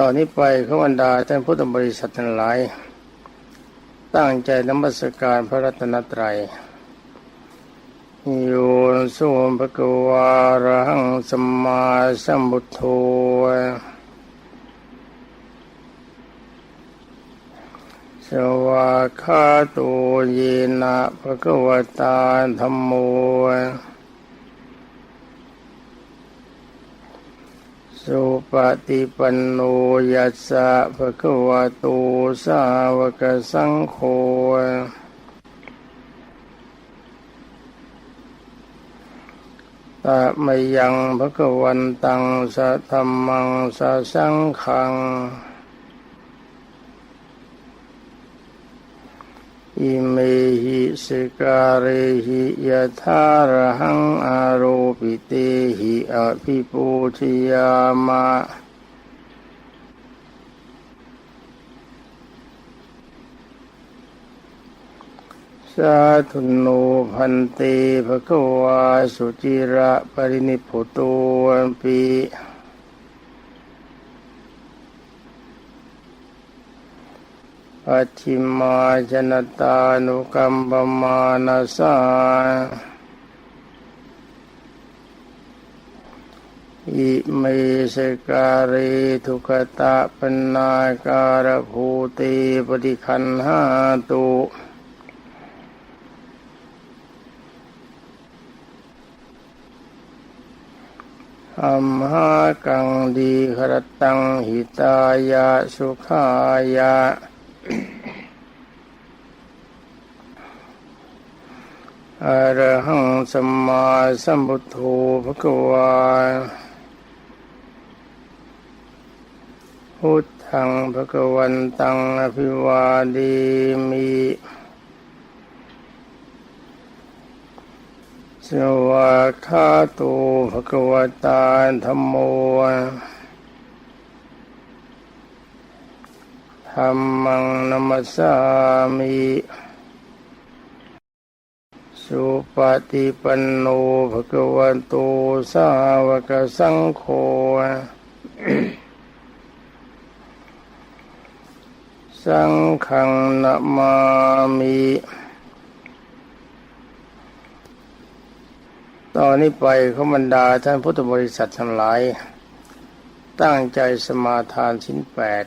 ต่อนนี้ไปขบรรดาท่านพุทธบริษัททั้งหลาย ตั้งใจนมัสการพระรัตนตรัยโยนสุภะกวาระหังสมมาสัมพุทโธสวาคาโตเยนะภะคะวตาธรรมโม สุปฏิปันโนยัสสะภะคะวะโตสาวกสังโฆตะมยังภะคะวันตังสะธรรมังสะสังขัง อิเมหิสการะหิยะธาระหังอาโรปิเตหิอภิปูชยามะสาธุโนพันเตภะคะวาสุจิระปรินิพพุตอัมปิ ปัจฉิมาชนตานุกัมปมานาสาอิเมสการิทุกตะปนาการภูติปฏิคันหาตุอัมหากังดีขรตังหิตายะสุขายะ อะระหังสัมมาสัมพุทโธภะคะวาพุทธังภะคะวันตังอภิวาเดมิสวาคาโตภะคะวตาธัมโม ธัมมังนัมสสามิสุปฏิปันโนภะคะวันโตสาวกสังโฆสังฆังนมามิตอนนี้ไปขบรรดาท่านพุทธบริษัททั้งหลาย ตั้งใจสมาทานชิ้นแปด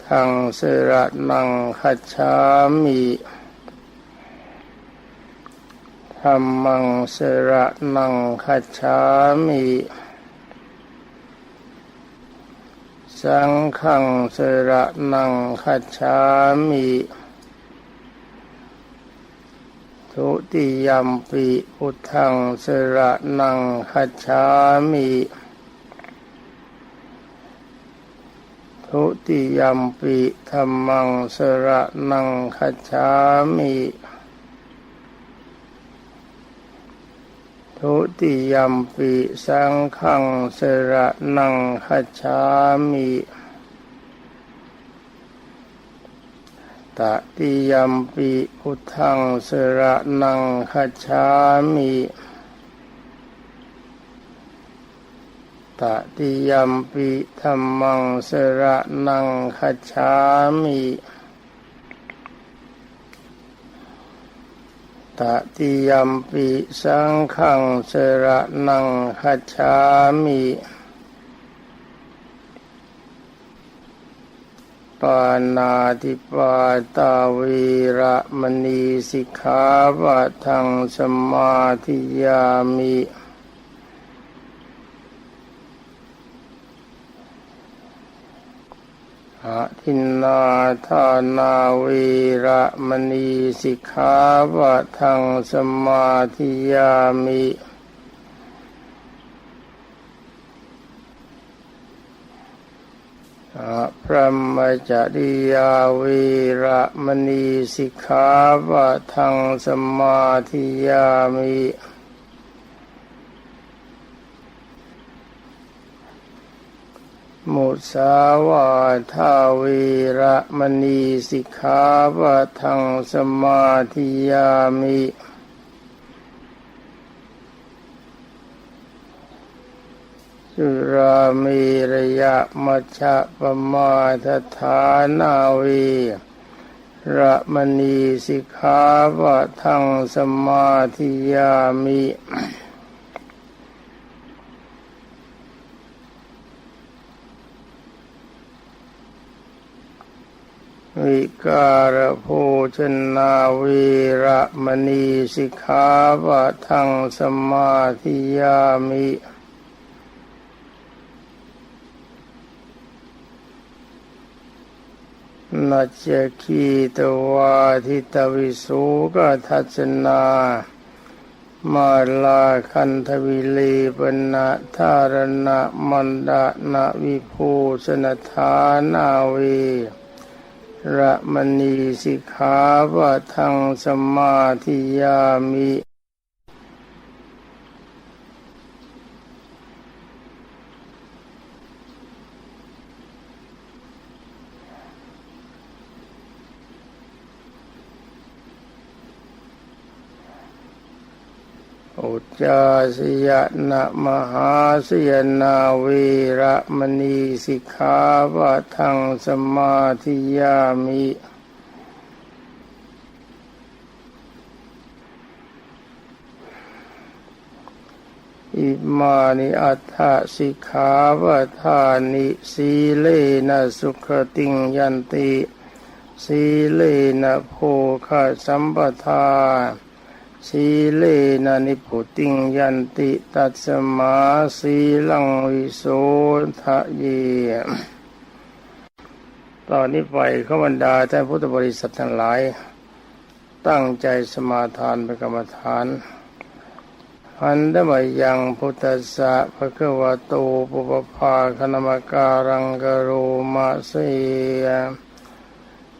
ทังสระนังคัจฉามิธรรมังสระนังคัจฉามิสังฆังสระนังคัจฉามิทุติยัมปิพุทังสระนังคัจฉามิ ทุติยัมปิธรรมังสระนังคัจฉามิทุติยัมปิสังฆังสระนังคัจฉามิตติยัมปิพุทธังสระนังคัจฉามิ ตติยัมปิธรรมังสระนังคัจามิตติยัมปิสังฆังสระนังคัจามิปานาติปาตาวีระมณีสิกขาวะทังสมาธิยามิ ห อะ ทินนาทานาเวระมณีสิกขาวะทังสมาธิยามิพระมจริยาเวระมณีสิกขาวะทังสมาธิยามิ มุสาวาทาเวระมณีสิกขาวะทังสมาธิยามิสุรามีระยะมัชฌะปมาทฐานาวีระมณีสิกขาวะทังสมาธิยามิ วิการโภชนาวีระมณีสิกขาวะทังสมาธิยามินัจคีตวาทิตวิสุกทัศนา มาลาคันทวิลีปนะธารณะมันดานาวิภูสนธานาวี ระมณีสิกขาวะทังสมาธิยามิ อุจาสยนะมหาสยนาวีระมณีสิกขาวะทังสมาธิยามิอิมานิอัฏฐสิกขาวะทานิสีเลนะสุขติงยันติ สีเลนะโภคสัมปทา สีเลนะนิพุติงยันติตัสมาสีลังวิโสทะเย ตอนนี้ไปขบรรดาท่านพุทธบริษัททั้งหลาย ตั้งใจสมาทานเป็นกรรมฐานอันดมยังพุทธสสะภะคะวะโตปุปภาคณมการังกโรมาเสย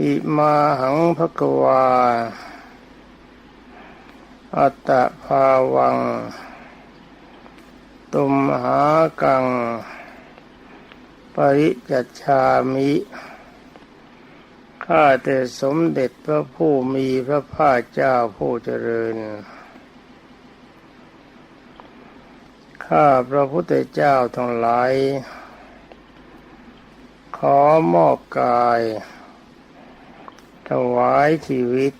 อิมาหังภะคะวา อัตตะภาวัง ตุมหากัง ปริจัชามิ ข้าแต่สมเด็จพระผู้มีพระภาคเจ้าผู้เจริญ ข้าพระพุทธเจ้าทั้งหลาย ขอมอบกาย ถวายชีวิต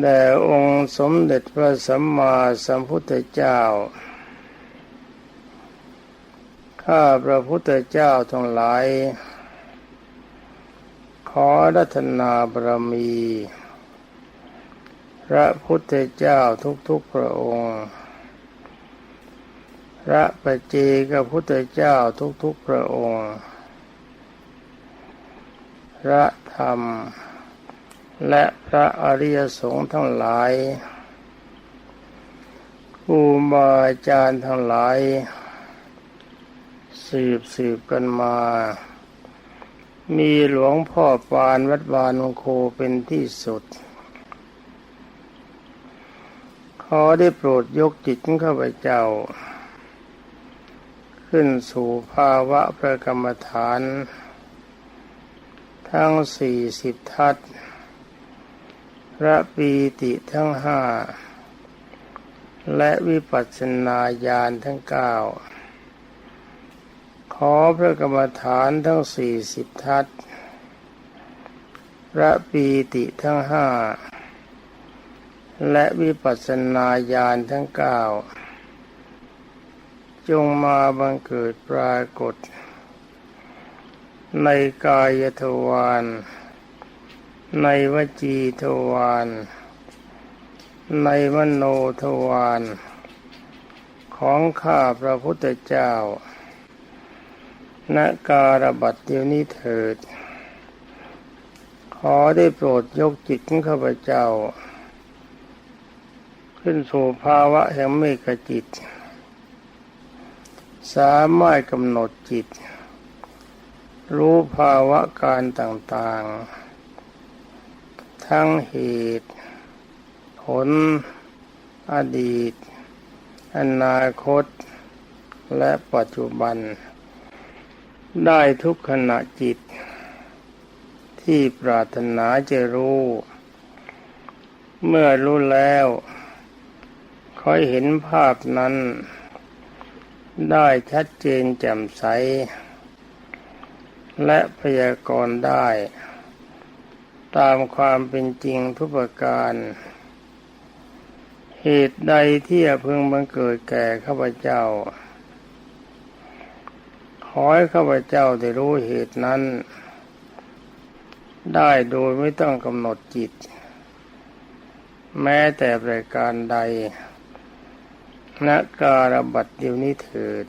แด่องค์สมเด็จพระสัมมาสัมพุทธเจ้า ข้าพระพุทธเจ้าทั้งหลาย ขอรัตนาบรมี พระพุทธเจ้าทุกๆพระองค์ พระปเจกพุทธเจ้าทุกๆพระองค์ พระธรรม และพระอริยสงฆ์ทั้งหลายครูบาอาจารย์ทั้งหลาย สืบสืบกันมา มีหลวงพ่อปานวัดบานมงโคเป็นที่สุด ขอได้โปรดยกจิตข้าพเจ้า ขึ้นสู่ภาวะพระกรรมฐาน ทั้งสี่สิบทัศพระปีติทั้งห้า และวิปัสสนาญาณทั้งเก้า ขอพระกรรมฐานทั้งสี่สิบทัศพระปีติทั้งห้า และวิปัสสนาญาณทั้งเก้า จงมาบังเกิดปรากฏ ในกายทวารในวจีทวารในมโนทวารของข้าพระพุทธเจ้าณการบัดเดียวนี้เถิด ขอได้โปรดยกจิตของข้าพเจ้า ขึ้นสู่ภาวะแห่งเมกจิต สามารถกำหนดจิต รู้ภาวะการต่างๆ ทั้งเหตุ ผล อดีต อนาคต และปัจจุบัน ได้ทุกขณะจิต ที่ปรารถนาจะรู้ เมื่อรู้แล้วคอยเห็นภาพนั้น ได้ชัดเจนแจ่มใส และพยากรณ์ได้ ตามความเป็นจริงทุกประการ เหตุใดที่จะพึงบังเกิดแก่ข้าพเจ้า ขอให้ข้าพเจ้าได้รู้เหตุนั้น ได้โดยไม่ต้องกำหนดจิต แม้แต่ประการใดณการบัดเดียวนี้เถิด